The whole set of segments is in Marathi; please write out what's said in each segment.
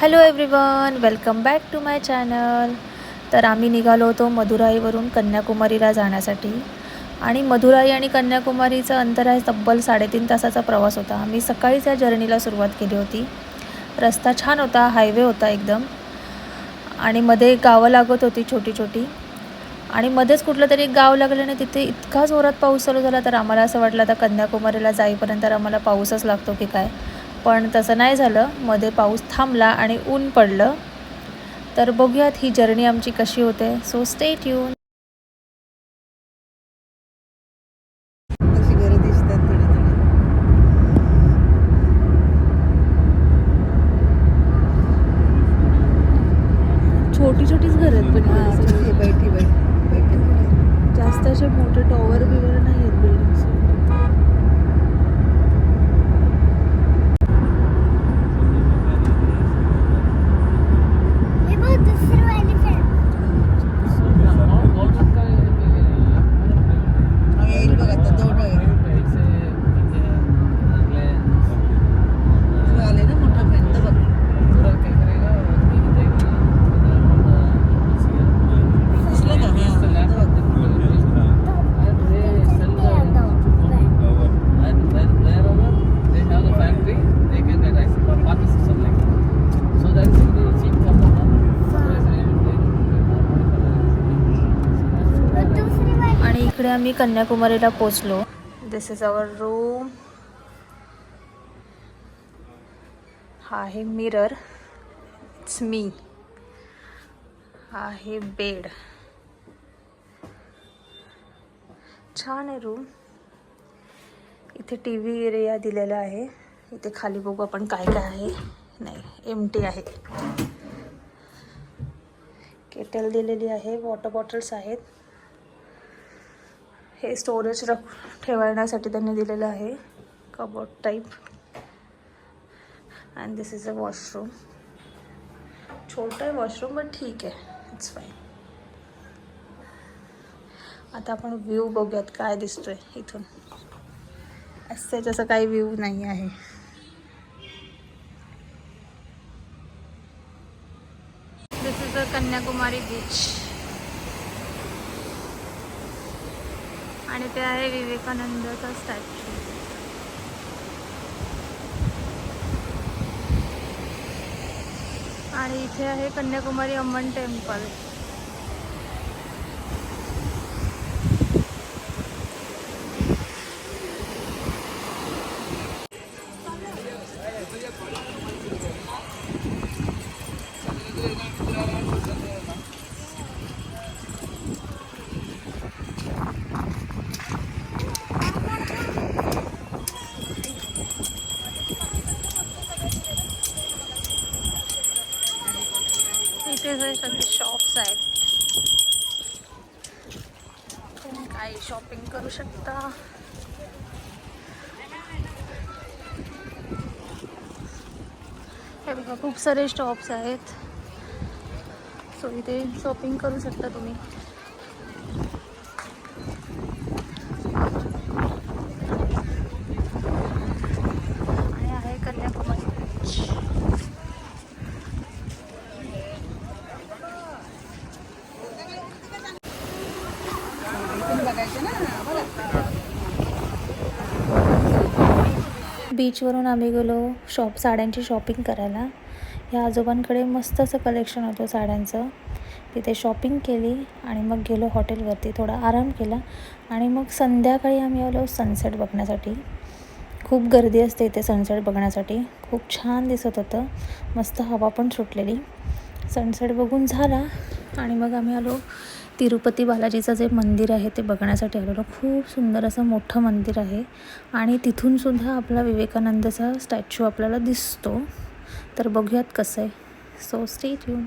Hello everyone welcome back to my channel तर आम्ही निघालो होतो मदुराईवरून कन्याकुमारीला जाण्यासाठी. आणि मदुराई आणि कन्याकुमारीचं अंतर आहे तब्बल साडेतीन तासाचा प्रवास होता. आम्ही सकाळीच या जर्नीला सुरुवात केली होती. रस्ता छान होता हायवे होता एकदम. आणि मध्ये गावं लागत होती छोटी छोटी आणि मध्येच कुठलं तरी एक गाव लागल्याने तिथे इतका जोरात पाऊस चालू झाला तर आम्हाला असं वाटलं आता कन्याकुमारीला जाईपर्यंत आम्हाला पाऊसच लागतो की काय. पण तसं नाही झालं. मध्ये पाऊस थांबला आणि ऊन पडलं. तर बघूयात ही जर्नी आमची कशी होते. सो स्टेट ट्यून अशी घरं दिसतात थोडी थोडी छोटी छोटीच घरं आहेत पण हा, इकडे छोटी बैठी बैठी बैठी बैठी. जास्त असे मोठे टॉवर बिवर नाही आहेत बिल्डिंग्स हे बघ दुसरं एलिफंट हा, येईल बघ आता दोन आले ना मोठा फॅन तर बघ दिसलं का हा, तर बघ. दुसरी आणि इकडे आम्ही कन्याकुमारीला पोचलो दिस इज अवर रूम हा आहे मिरर इट्स मी हा आहे बेड छान आहे रूम इथे टी व्ही एरिया दिलेला आहे. इथे खाली बघू आपण काय काय आहे. नाही एम टी आहे. केटल दिलेली आहे. वॉटर बॉटल्स आहेत. हे स्टोरेज रख ठेवण्यासाठी त्यांनी दिलेलं आहे. Cupboard type and this is a washroom छोटं आहे वॉशरूम बट ठीक आहे. इट्स फाईन आता आपण व्ह्यू बघूयात काय दिसतोय इथून. असं जसं काही व्ह्यू नाही आहे. This is a Kanyakumari beach आणि ते आहे विवेकानंदचा स्टॅच्यू. आणि इथे आहे कन्याकुमारी अम्मन टेम्पल. इथे सगळे शॉप्स आहेत तुम्ही काही शॉपिंग करू शकता हे बघा खूप सारे शॉप्स आहेत सो इथे शॉपिंग करू शकता तुम्ही आणि आहे कन्याकुमारी बीच इथून बघायचं ना बघा बीचवरून आम्ही गेलो शॉप साड्यांची शॉपिंग करायला. ह्या आजोबांकडे मस्त असं कलेक्शन होतं साड्यांचं. तिथे शॉपिंग केली आणि मग गेलो हॉटेलवरती थोडा आराम केला. आणि मग संध्याकाळी आम्ही आलो सनसेट बघण्यासाठी. खूप गर्दी असते इथे सनसेट बघण्यासाठी. खूप छान दिसत होतं. मस्त हवा पण सुटलेली. सनसेट बघून झाला. आणि मग आम्ही आलो तिरुपती बालाजीचं जे मंदिर आहे ते बघण्यासाठी आलेलो. खूप सुंदर असं मोठं मंदिर आहे. आणि तिथूनसुद्धा आपला विवेकानंदचा स्टॅच्यू आपल्याला दिसतो. तर बघूयात कसं आहे. सो स्टेट येऊन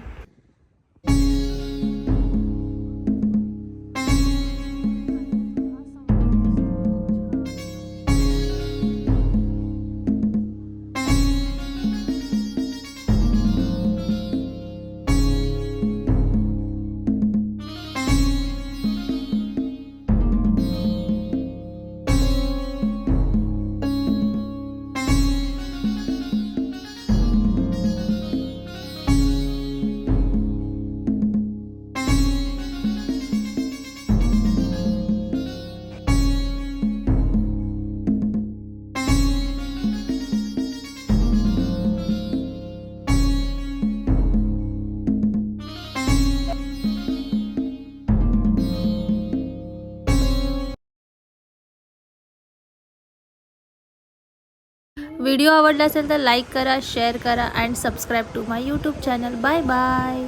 व्हिडिओ आवडला असेल तर लाईक करा शेअर करा and subscribe to my YouTube channel bye bye